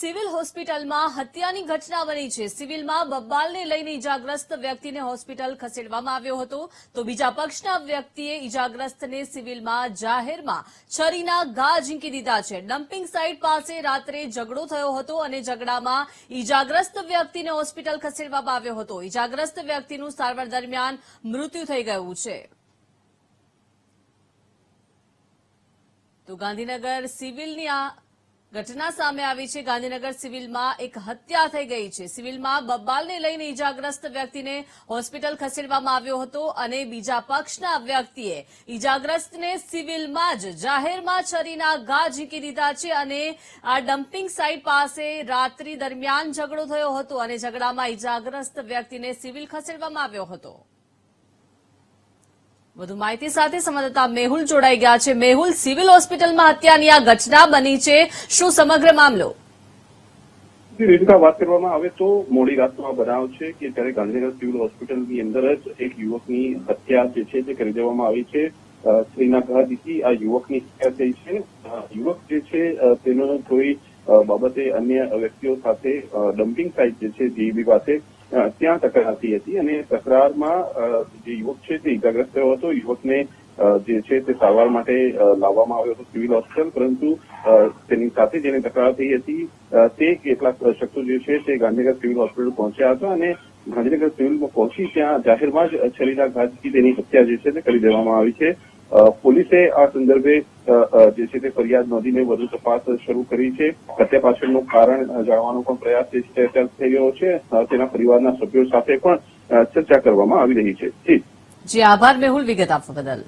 Civil હોસ્પિટલમાં હત્યાની ઘટના બની છે. સિવિલમાં બબ્બાલને લઈને ઇજાગ્રસ્ત વ્યક્તિને હોસ્પિટલ ખસેડવામાં આવ્યો હતો. તો બીજા પક્ષના વ્યક્તિએ ઇજાગ્રસ્તને સિવિલમાં જાહેરમાં છરીના ઘા ઝીંકી દીધા છે. ડમ્પિંગ સાઇટ પાસે રાત્રે ઝઘડો થયો હતો અને ઝઘડામાં ઇજાગ્રસ્ત વ્યક્તિને હોસ્પિટલ ખસેડવામાં આવ્યો હતો. ઇજાગ્રસ્ત વ્યક્તિનું સારવાર દરમિયાન મૃત્યુ થઈ ગયું છે. તો ગાંધીનગર સિવિલની આ ઘટના સામે આવી છે. ગાંધીનગર સિવિલમાં એક હત્યા થઈ ગઈ છે. સિવિલમાં બબ્બાલને લઈને ઇજાગ્રસ્ત વ્યક્તિને હોસ્પિટલ ખસેડવામાં આવ્યો હતો અને બીજા પક્ષના વ્યક્તિએ ઇજાગ્રસ્તને સિવિલમાં જ જાહેરમાં છરીના ઘા ઝીંકી દીધા છે અને આ ડમ્પિંગ સાઇટ પાસે રાત્રિ દરમિયાન ઝઘડો થયો હતો અને ઝઘડામાં ઇજાગ્રસ્ત વ્યક્તિને સિવિલ ખસેડવામાં આવ્યો હતો. વધુ માહિતી સાથે સંવાદદાતા મેહુલ જોડાઈ ગયા છે. મેહુલ, સિવિલ હોસ્પિટલમાં હત્યાની આ ઘટના બની છે. શું સમગ્ર મામલો? રેણુકા વાત કરવામાં આવે તો મોડી રાતનો આ બનાવ છે કે ત્યારે ગાંધીનગર સિવિલ હોસ્પિટલની અંદર જ એક યુવકની હત્યા જે છે તે કરી દેવામાં આવી છે. સ્ત્રીના ઘાદીથી આ યુવકની હત્યા થઈ છે. યુવક જે છે તેનો કોઈ બાબતે અન્ય વ્યક્તિઓ સાથે ડમ્પિંગ સાઇટ જે છે જીઈબી પાસે ત્યાં તકરાર થઈ હતી અને તકરારમાં જે યુવક છે તે ઇજાગ્રસ્ત થયો હતો. યુવકને જે છે તે સારવાર માટે લાવવામાં આવ્યો હતો સિવિલ હોસ્પિટલ, પરંતુ તેની સાથે જેને તકરાર થઈ હતી. તે કેટલાક શખ્સો જે છે તે ગાંધીનગર સિવિલ હોસ્પિટલ પહોંચ્યા હતા અને ગાંધીનગર સિવિલમાં પહોંચી ત્યાં જાહેરમાં જ છરીના ઘાતથી તેની હત્યા જે છે તે કરી દેવામાં આવી છે. પોલીસે આ સંદર્ભે જે છે તે ફરિયાદ નોંધીને વધુ તપાસ શરૂ કરી છે. હત્યા પાછળનું કારણ જાણવાનો પણ પ્રયાસ જે છે તે થઈ રહ્યો છે. તેના પરિવારના સભ્યો સાથે પણ ચર્ચા કરવામાં આવી રહી છે. જી, આભાર. મેહુલ વિગત આપવા બદલ.